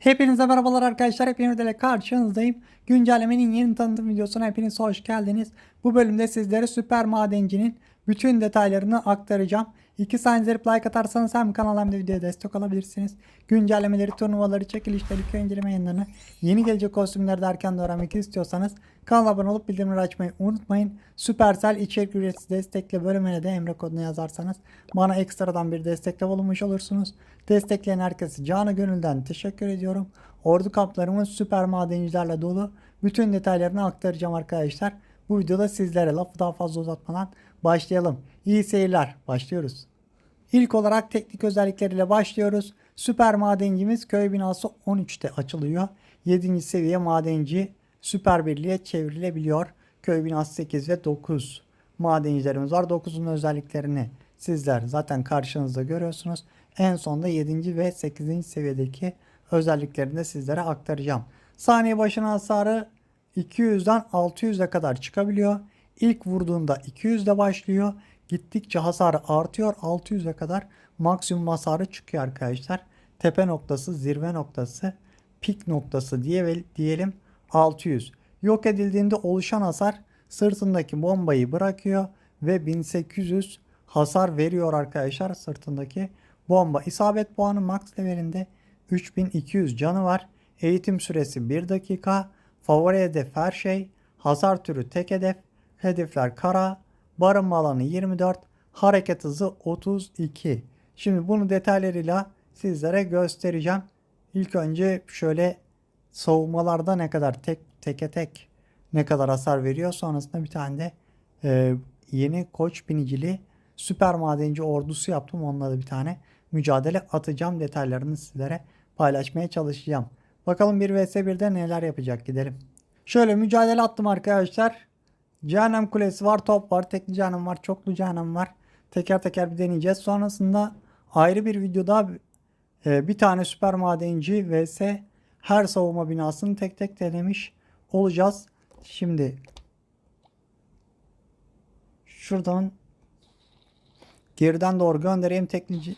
Hepinize merhabalar arkadaşlar. Hepiniz ile karşınızdayım. Güncellemenin yeni tanıtım videosuna hepiniz hoş geldiniz. Bu bölümde sizlere Süper Madenci'nin bütün detaylarını aktaracağım. İki saniye like atarsanız hem kanala hem de videoya destek olabilirsiniz. Güncellemeleri, turnuvaları, çekilişleri, köy inceleme yayınlarını, yeni gelecek kostümleri de öğrenmek istiyorsanız kanala abone olup bildirimleri açmayı unutmayın. Supercell içerik üreticisi destekle bölümüne de emre kodunu yazarsanız bana ekstradan bir destekte bulunmuş olursunuz. Destekleyen herkese canı gönülden teşekkür ediyorum. Ordu kamplarımız süper madencilerle dolu. Bütün detaylarını aktaracağım arkadaşlar. Bu videoda sizlere lafı daha fazla uzatmadan başlayalım. İyi seyirler. Başlıyoruz. İlk olarak teknik özellikleriyle başlıyoruz. Süper madencimiz köy binası 13'te açılıyor. 7. seviye madenci süper birliğe çevrilebiliyor. Köy binası 8 ve 9 madencilerimiz var. 9'un özelliklerini sizler zaten karşınızda görüyorsunuz. En sonda 7. ve 8. seviyedeki özelliklerini de sizlere aktaracağım. Saniye başına hasarı 200'den 600'e kadar çıkabiliyor. İlk vurduğunda 200'de başlıyor. Gittikçe hasarı artıyor. 600'e kadar maksimum hasarı çıkıyor arkadaşlar. Tepe noktası, zirve noktası, pik noktası diye diyelim 600. Yok edildiğinde oluşan hasar sırtındaki bombayı bırakıyor ve 1800 hasar veriyor arkadaşlar sırtındaki bomba. İsabet puanı max levelinde 3200 canı var. Eğitim süresi 1 dakika. Favori hedef her şey. Hasar türü tek hedef. Hedefler kara. Barınma alanı 24. Hareket hızı 32. Şimdi bunu detaylarıyla sizlere göstereceğim. İlk önce şöyle savunmalarda ne kadar tek teke tek ne kadar hasar veriyor. Sonrasında bir tane de e, yeni koç binicili süper madenci ordusu yaptım. Onunla da bir tane mücadele atacağım. Detaylarını sizlere paylaşmaya çalışacağım. Bakalım 1 vs 1'de neler yapacak gidelim. Şöyle mücadele attım arkadaşlar. Cehennem kulesi var, top var, tekli cehennem var, çoklu cehennem var. Teker teker bir deneyeceğiz. Sonrasında ayrı bir videoda e, bir tane süper madenci vs her savunma binasını tek tek denemiş olacağız. Şimdi şuradan geriden doğru göndereyim. Tekli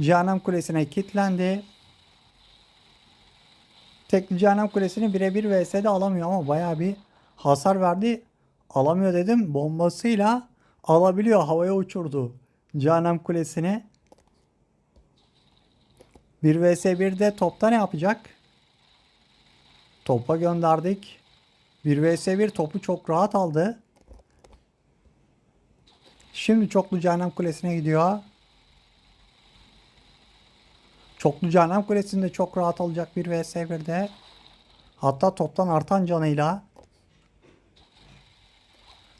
cehennem kulesine kilitlendi. Tekli cehennem kulesini birebir vs'de alamıyor ama bayağı bir hasar verdi. Alamıyor dedim. Bombasıyla alabiliyor. Havaya uçurdu. Cehennem kulesini. 1 vs 1'de topta ne yapacak? Topa gönderdik. 1 vs 1 topu çok rahat aldı. Şimdi çoklu cehennem kulesine gidiyor. Çoklu cehennem kulesinde çok rahat alacak bir vs 1'de. Hatta toptan artan canıyla.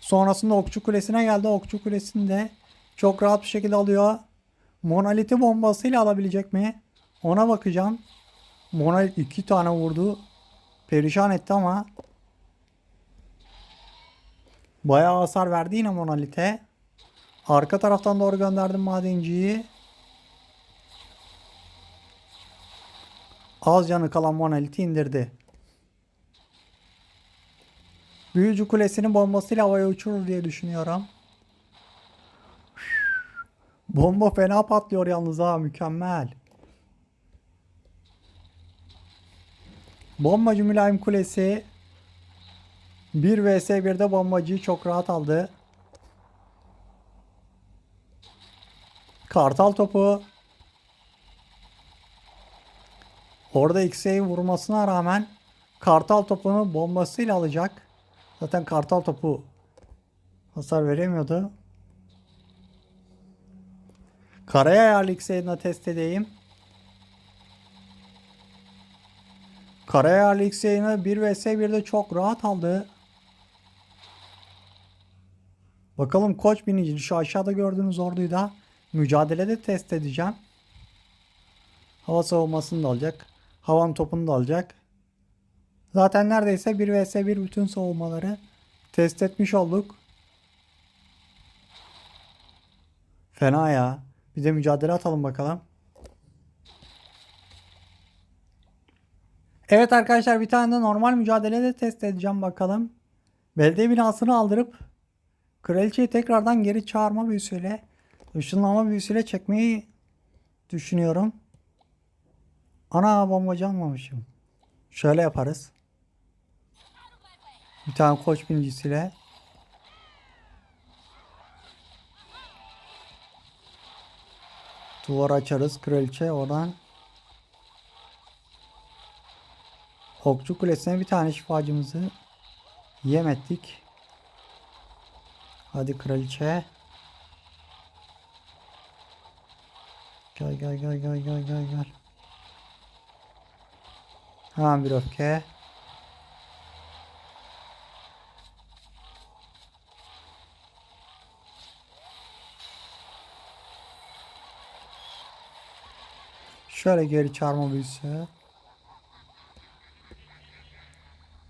Sonrasında okçu kulesine geldi. Okçu kulesinde çok rahat bir şekilde alıyor. Monoliti bombasıyla alabilecek mi? Ona bakacağım. Monolit iki tane vurdu. Perişan etti ama bayağı hasar verdi yine monolite. Arka taraftan doğru gönderdim madenciyi. Az canı kalan monoliti indirdi. Büyücü kulesinin bombasıyla havaya uçurur diye düşünüyorum. Bomba fena patlıyor yalnız ha mükemmel. Bombacı mülayim kulesi 1 vs 1'de bombacıyı çok rahat aldı. Kartal topu Orada X'e vurmasına rağmen kartal topunu bombasıyla alacak. Zaten kartal topu hasar veremiyordu. Karaya ayarlı X'e test edeyim. Karaya ayarlı X'e 1 vs 1'de çok rahat aldı. Bakalım koç binici şu aşağıda gördüğünüz orduyu da mücadelede test edeceğim. Hava savunmasını da alacak. Havan topunu da alacak. Zaten neredeyse 1 vs 1 bütün savunmaları test etmiş olduk. Fena ya. Bir de mücadele atalım bakalım. Evet arkadaşlar bir tane de normal mücadelede test edeceğim bakalım. Belediye binasını aldırıp kraliçeyi tekrardan geri çağırma büyüsüyle ışınlama büyüsüyle çekmeyi düşünüyorum. Ana bombacı almamışım. Şöyle yaparız. Bir tane koç binicisiyle. Duvar açarız kraliçe oradan. Okçu kulesine bir tane şifacımızı yem ettik. Hadi kraliçe. Gel gel gel gel gel gel gel. Hemen bir öfke. Şöyle geri çarpma büyüsü.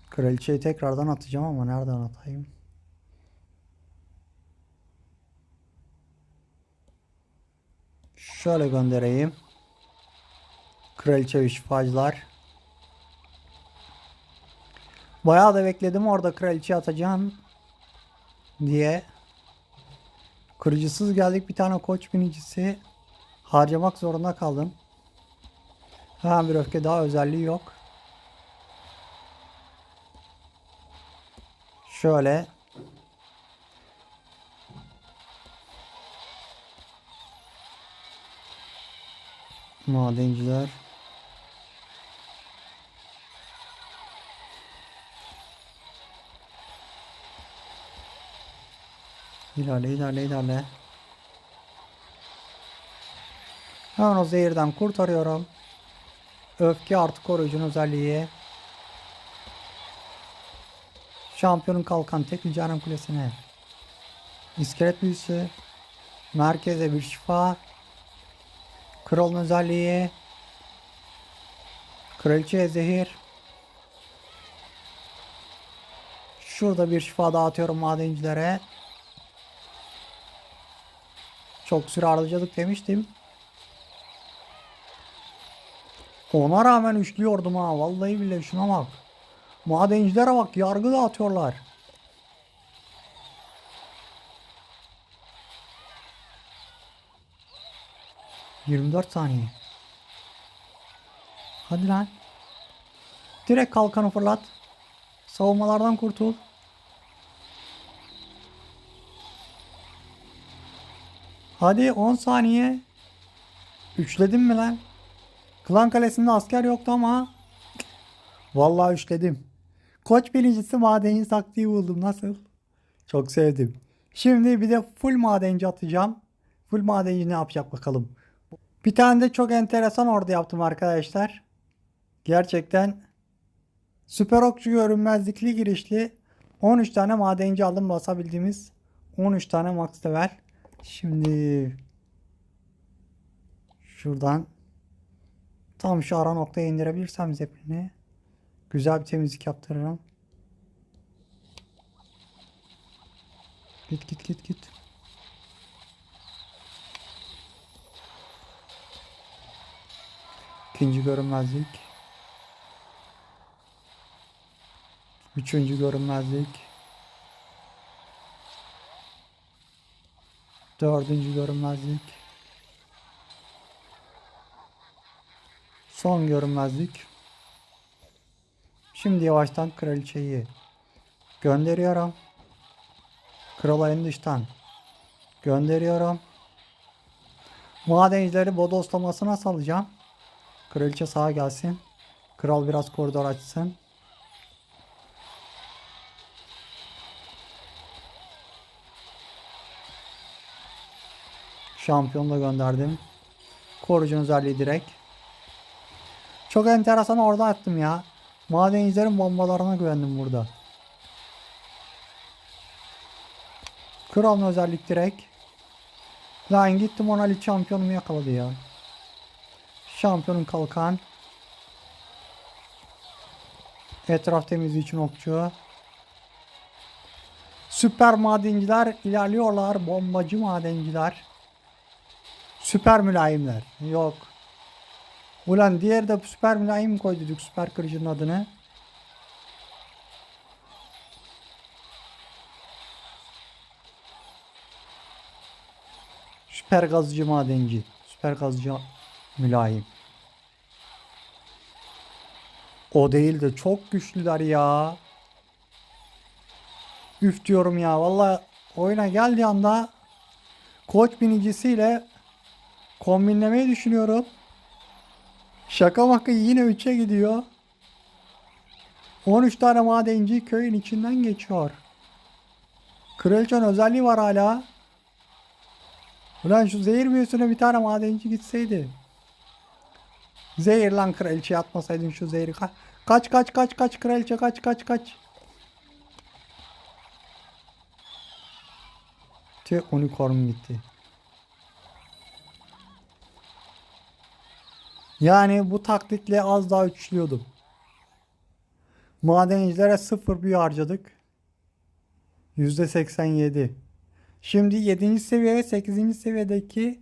Kraliçeyi tekrardan atacağım ama nereden atayım? Şöyle göndereyim. Kraliçe şifacılar. Bayağı da bekledim orada kraliçe atacağım diye. Kırıcısız geldik bir tane koç binicisi harcamak zorunda kaldım. Ha bir öfke daha özelliği yok. Şöyle madenciler İlerle ilerle ilerle. Hemen o zehirden kurtarıyorum. Öfke artı koruyucunun özelliği. Şampiyonun kalkan tek canım kulesine. İskelet büyüsü. Merkeze bir şifa. Kralın özelliği. Kraliçeye zehir. Şurada bir şifa dağıtıyorum madencilere. Çok süre harcadık demiştim. Ona rağmen üçlüyordum ha. Vallahi billahi şuna bak. Madencilere bak yargı dağıtıyorlar. Yirmi dört saniye. Hadi lan. Direkt kalkanı fırlat. Savunmalardan kurtul. Hadi 10 saniye. Üçledim mi lan? Klan kalesinde asker yoktu ama Vallahi üçledim. Koç birincisi madenci taktiği buldum. Nasıl? Çok sevdim. Şimdi bir de full madenci atacağım. Full madenci ne yapacak bakalım. Bir tane de çok enteresan orada yaptım arkadaşlar. Gerçekten süper okçu görünmezlikli girişli 13 tane madenci aldım basabildiğimiz 13 tane max level. Şimdi şuradan tam şu ara noktaya indirebilirsem zeplini güzel bir temizlik yaptırırım. Git git git git. İkinci görünmezlik. Üçüncü görünmezlik. Dördüncü görünmezlik. Son görünmezlik. Şimdi yavaştan kraliçeyi gönderiyorum. Kralı en dıştan gönderiyorum. Madencileri bodoslamasına salacağım. Kraliçe sağa gelsin. Kral biraz koridor açsın. Şampiyon da gönderdim. Koruyucu özelliği direkt. Çok enteresan orada attım ya. Madencilerin bombalarına güvendim burada. Kralın özellik direkt. Lan gittim ona lig şampiyonumu yakaladı ya. Şampiyonun kalkan. Etraf temizliği için okçu. Süper madenciler ilerliyorlar. Bombacı madenciler. Süper mülayimler. Yok. Ulan diğer de süper mülayim koyduk süper kırıcının adını. Süper gazcı madenci. Süper gazcı mülayim. O değil de çok güçlüler ya. Üf diyorum ya. Vallahi oyuna geldiği anda koç binicisiyle kombinlemeyi düşünüyorum. Şaka maka yine 3'e gidiyor. 13 tane madenci köyün içinden geçiyor. Kraliçenin özelliği var hala. Ulan şu zehir büyüsüne bir tane madenci gitseydi. Zehir lan kraliçeye atmasaydın şu zehri. Ka- kaç kaç kaç kaç kraliçe kaç kaç kaç. Tüh unicorn gitti. Yani bu taktikle az daha üçlüyordum. Madencilere sıfır büyü harcadık. %87. Şimdi 7. seviye ve 8. seviyedeki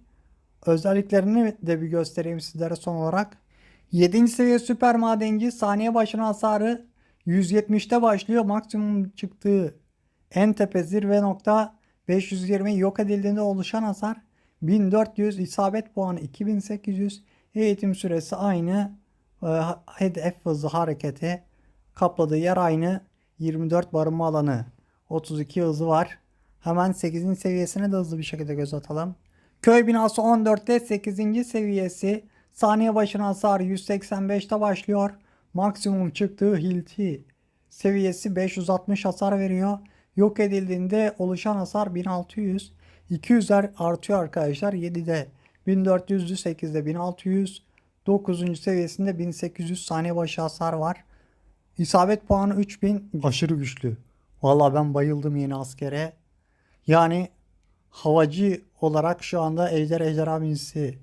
özelliklerini de bir göstereyim sizlere son olarak. 7. seviye süper madenci saniye başına hasarı 170'te başlıyor. Maksimum çıktığı en tepe zirve nokta 520 yok edildiğinde oluşan hasar 1400 isabet puanı 2800 eğitim süresi aynı e, hedef hızı hareketi kapladığı yer aynı 24 barınma alanı 32 hızı var. Hemen 8. seviyesine de hızlı bir şekilde göz atalım. Köy binası 14'te 8. seviyesi. Saniye başına hasar 185'te başlıyor. Maksimum çıktığı hilti seviyesi 560 hasar veriyor. Yok edildiğinde oluşan hasar 1600. 200'ler artıyor arkadaşlar. 7'de 1400'lü 8'de 1600. 9. seviyesinde 1800 saniye başı hasar var. İsabet puanı 3000 aşırı güçlü. Valla ben bayıldım yeni askere. Yani havacı olarak şu anda ejder ejderha binisi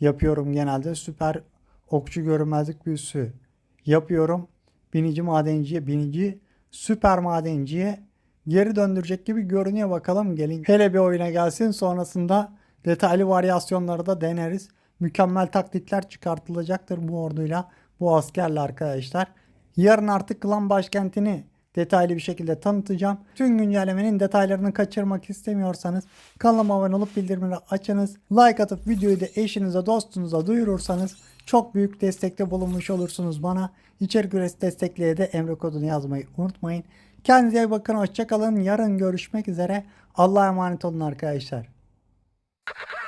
yapıyorum genelde. Süper okçu görünmezlik büyüsü yapıyorum. Binici madenciye, binici süper madenciye geri döndürecek gibi görünüyor bakalım. Gelin hele bir oyuna gelsin sonrasında detaylı varyasyonları deneriz. Mükemmel taktikler çıkartılacaktır bu orduyla, bu askerle arkadaşlar. Yarın artık klan başkentini detaylı bir şekilde tanıtacağım. Tüm güncellemenin detaylarını kaçırmak istemiyorsanız kanalıma abone olup bildirimleri açınız. Like atıp videoyu da eşinize dostunuza duyurursanız çok büyük destekte bulunmuş olursunuz bana. İçerik üretisi destekleye de emre kodunu yazmayı unutmayın. Kendinize iyi bakın. Hoşçakalın. Yarın görüşmek üzere. Allah'a emanet olun arkadaşlar. you